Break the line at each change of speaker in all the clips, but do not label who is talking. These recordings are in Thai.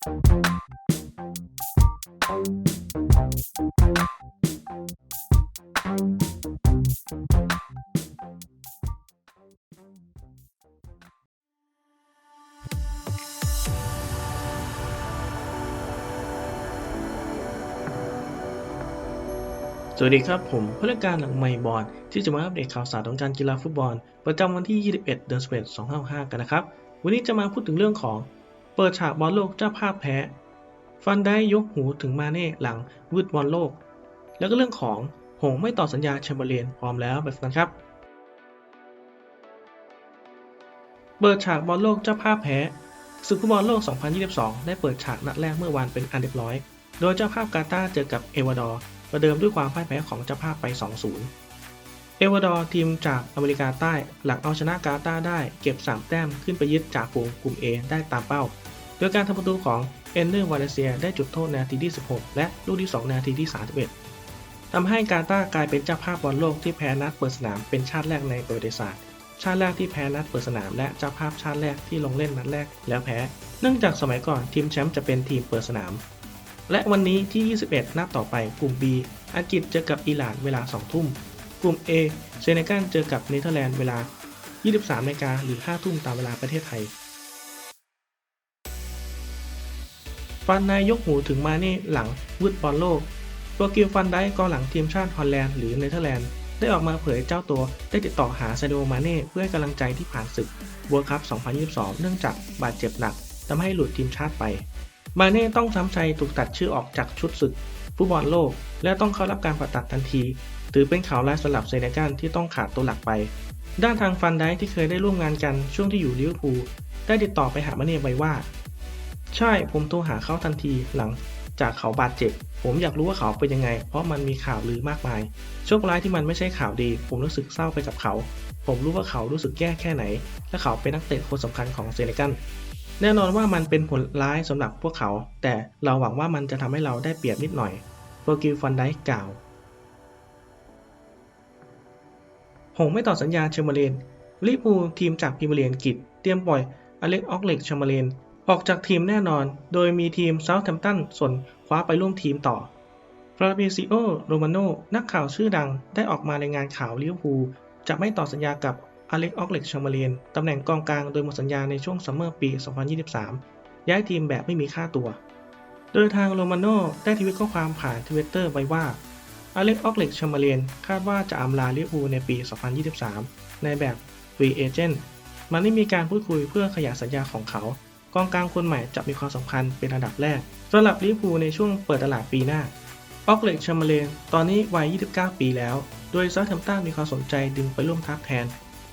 สวัสดีครับ ผมผู้เล่นการหลังไมค์บอลที่จะมาอัปเดตข่าวสารของการกีฬาฟุตบอล ประจำวันที่ 21 เดือน11 2565 กันนะครับ วันนี้จะมาพูดถึงเรื่องของ เปิดฉากบอลโลกเจ้าภาพแพ้ ฟันได้ยกหูถึงมาเน่หลังวืดบอลโลก แล้วก็เรื่องของหงไม่ต่อสัญญาแชมเบอร์เลนพร้อมแล้วแบบนั้นครับ เปิดฉากบอลโลกเจ้าภาพแพ้ศึกฟุตบอลโลก 2022 ได้เปิดฉากนัดแรกเมื่อวานเป็นอันเรียบร้อย โดยเจ้าภาพกาตาร์เจอกับเอวาดอร์ประเดิมด้วยความพ่ายแพ้ของเจ้าภาพไป 2-0 เอวาดอร์ทีมจากอเมริกาใต้ หลังเอาชนะกาตาได้เก็บ 3 แต้มขึ้นไปยึดจากฝูงกลุ่ม A ได้ตามเป้า โดยการทำประตูของเอนเนอร์วาเลเซียได้จุดโทษนาทีที่ 16 และลูกที่ 2 นาทีที่ 31ทำให้กาตากลายเป็นเจ้าภาพบอลโลกที่แพ้นัดเปิดสนามเป็นชาติแรกในประวัติศาสตร์ ชาติแรกที่แพ้นัดเปิดสนามและเจ้าภาพชาติแรกที่ลงเล่นนัดแรกแล้วแพ้ เนื่องจากสมัยก่อนทีมแชมป์จะเป็นทีมเปิดสนาม และวันนี้ที่ 21 นัดต่อไปกลุ่ม B อังกฤษเจอกับอิหร่านเวลา 2 ทุ่ม กลุ่ม A เซเนกัลเจอกับเนเธอร์แลนด์เวลา 23นาฬิกาหรือ 5 ทุ่มตามเวลาประเทศไทย ฟันนายยกหูถึงมาเน่หลังวืดบอลโลกโปรกิลฟันได้กองหลังทีมชาติฮอลแลนด์หรือเนเธอร์แลนด์ได้ออกมาเผยเจ้าตัวได้ติดต่อหาซาดิโอมาเน่เพื่อให้กำลังใจที่ผ่านศึก World Cup 2022 เนื่องจากบาดเจ็บหนักทำให้หลุดทีมชาติไป มาเน่ต้องช้ำใจถูกตัดชื่อออกจากชุดศึกฟุตบอลโลก และต้องเข้ารับการผ่าตัดทันที ถือเป็นข่าวร้ายสำหรับเซเนกัลที่ต้องขาดตัวหลักไป ด้านทางฟันไดที่เคยได้ร่วมงานกันช่วงที่อยู่ลิเวอร์พูลได้ติดต่อไปหามาเน่ไว้ว่า ใช่ผมโทรหาเขาทันทีหลังจากเขาบาดเจ็บ ผมอยากรู้ว่าเขาเป็นยังไง เพราะมันมีข่าวลือมากมาย โชคร้ายที่มันไม่ใช่ข่าวดี ผมรู้สึกเศร้าไปกับเขา ผมรู้ว่าเขารู้สึกแย่แค่ไหน และเขาเป็นนักเตะคนสำคัญของเซเนกัลแน่นอนว่ามันเป็นผลร้ายสำหรับพวกเขา แต่เราหวังว่ามันจะทำให้เราได้เปรียบนิดหน่อยโปรกิลฟันได์กล่าว หงไม่ต่อสัญญาเชมเบอร์เลนลิเวอร์พูทีมจากพรีเมียร์ลีกอังกฤษเตรียมปล่อยอเล็กออกเล็กแชมเบอร์เลนออกจากทีมแน่นอน โดยมีทีมเซาท์แฮมป์ตันส่วนคว้าไปร่วมทีมต่อ ฟราเบซิโอ โรมาโน นักข่าวชื่อดังได้ออกมารายงานข่าวลิเวอร์พูลจะไม่ต่อสัญญากับอเล็กออกเล็กแชมเบอร์เลนตำแหน่งกองกลางโดยหมดสัญญาในช่วงซัมเมอร์ปี 2023 ย้ายทีมแบบไม่มีค่าตัว โดยทางโรมาโนได้ทวิตข้อความผ่านทวิตเตอร์ไว้ว่า อเล็กออกเล็กแชมเบอร์เลนคาดว่าจะอำลาลิเวอร์พูลในปี 2023 ในแบบฟรีเอเจนต์มันไม่มีการพูดคุยเพื่อขยายสัญญาของเขา กองกลางคนใหม่จะมีความสำคัญเป็นอันดับแรกสำหรับลิเวอร์พูลในช่วงเปิดตลาดปีหน้า ออกเล็กแชมเบอร์เลนตอนนี้วัย 29 ปีแล้ว โดยซาท์แฮมตันมีความสนใจดึงไปร่วมทัพแทน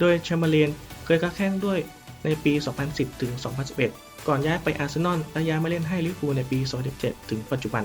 โดยแชมเบอร์เลนเคยค้าแข่งด้วยในปี 2010 ถึง 2011 ก่อนย้ายไปอาร์เซนอลและย้ายมาเล่นให้ลิเวอร์พูลในปี 2017 ถึงปัจจุบัน